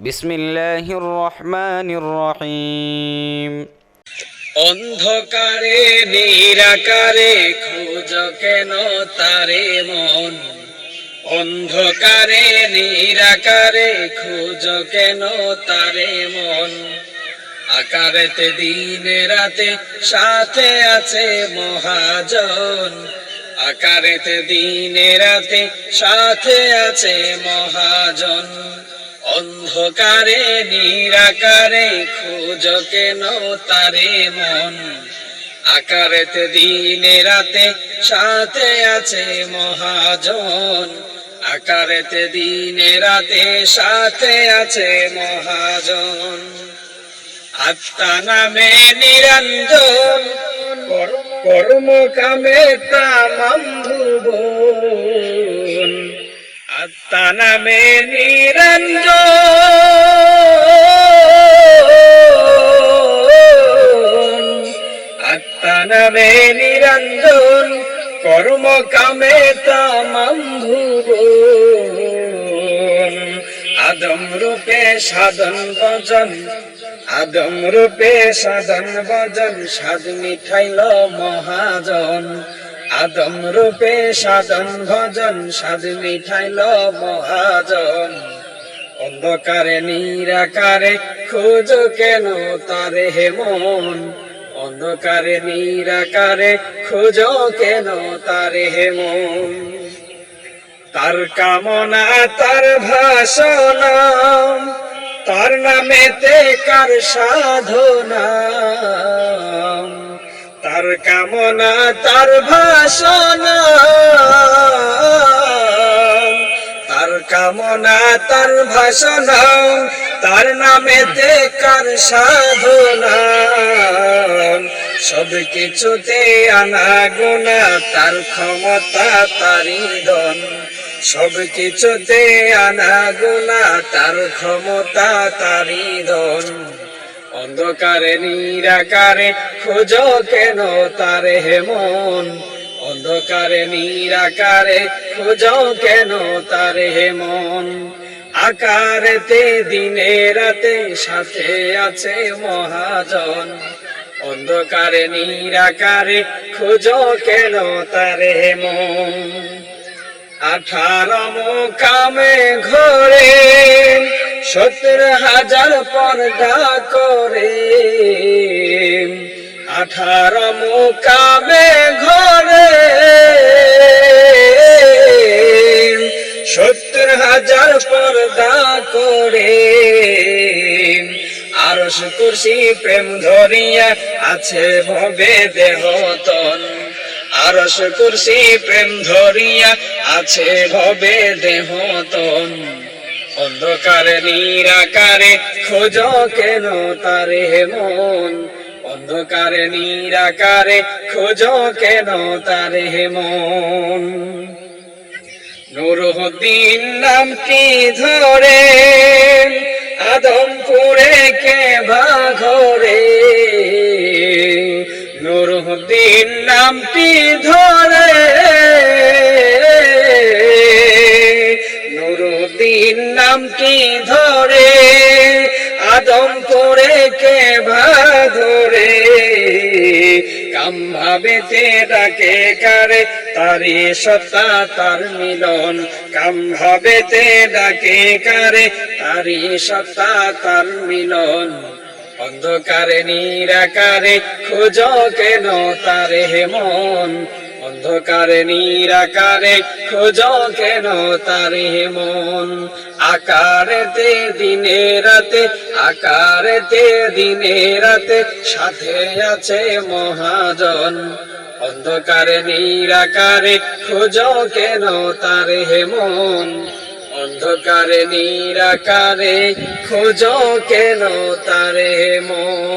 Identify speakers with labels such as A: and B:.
A: বিসমিল্লাহির রহমানির রহিম
B: অন্ধকারে, নিরাকারে, খোঁজ কেন তারে মন? অন্ধকারে, নিরাকারে, খোঁজ কেন তারে মন? আকারেতে, দিনে রাতে, সাথে আছে মহাজন। আকারেতে, দিনে রাতে, সাথে আছে মহাজন। অন্ধকারে, নিরাকারে খোঁজ কেন তারে মন। আকারেতে দিনে রাতে সাথে আছে মহাজন। আকারেতে দিনে রাতে সাথে আছে মহাজন। আত্মা নামে নিরঞ্জন কর্ম কামে তামাম ভুবন। আত্মা নামে নিরঞ্জন আত্মা নামে নিরঞ্জন কর্ম কামে ভুবন আদম রূপে সাধন ভজন, আদম রূপে সাধন ভজন সাধ মিঠাইল মহাজন। আদম রূপে সাধন ভজন সাধ মিঠাইল মহাজন। অন্ধকারে, নিরাকারে, খোঁজ কেন তারে হে মন? অন্ধকারে, নিরাকারে, খোঁজ কেন তারে হে মন? তার কামনা, তার ভাষণা, তার নামেতে কার সাধনা? তার কামনা, তার ভাষণা। তার কামনা, তার ভাষণা, তার নামেতে কার সাধনা। সব কিছুতে আনা গুণা তার ক্ষমতা, তারি দন সব কিছুতে আনা গুণা তার ক্ষমতা, তারি দন অন্ধকারে, নিরাকারে, খোঁজ কেন তারে হেমন অন্ধকারে, নিরাকারে, খোঁজ কেন তারে হেমন আকারেতে, দিনে রাতে, সাথে আছে মহাজন। অন্ধকারে, নিরাকারে, খোঁজ কেন তারে হেমন আঠারো কামে ঘরে সত্তর হাজার পর্দা করে। আঠারো কামে ঘরে। সত্তর হাজার পর্দা করে। আরস কুর্সি প্রেম ধরিয়া আছে ভবে দেহতন। আরস কুর্সি প্রেম ধরিয়া আছে ভবে দেহতন। অন্ধকারে নিরাকারে, খোঁজ কেন তারে মন? অন্ধকারে নিরাকারে, খোঁজ কেন তারে মন? নুরুদ্দিন নামটি ধরে? আদমপুরে কে ভাঘরে নুরুদ্দিন নামটি ধরে? নুরুদ্দিন নামটি ধরে? আদমপুরে কে ভাধরে কাম ভাবেতে ডাকে কারে? তারি সত্তা, তার মিলন। কাম ভাবেতে ডাকে কারে? তারি সত্তা, তার মিলন। অন্ধকারে, নিরাকারে, খোঁজ কেন তারে হেমন? অন্ধকারে, নিরাকারে, খোঁজ কেন তারে মন? আকারেতে, দিনে রাতে, আকারেতে, দিনে রাতে সাথে আছে মহাজন। অন্ধকারে, নিরাকারে, খোঁজ কেন তারে মন? অন্ধকারে, নিরাকারে, খোঁজ কেন তারে মন?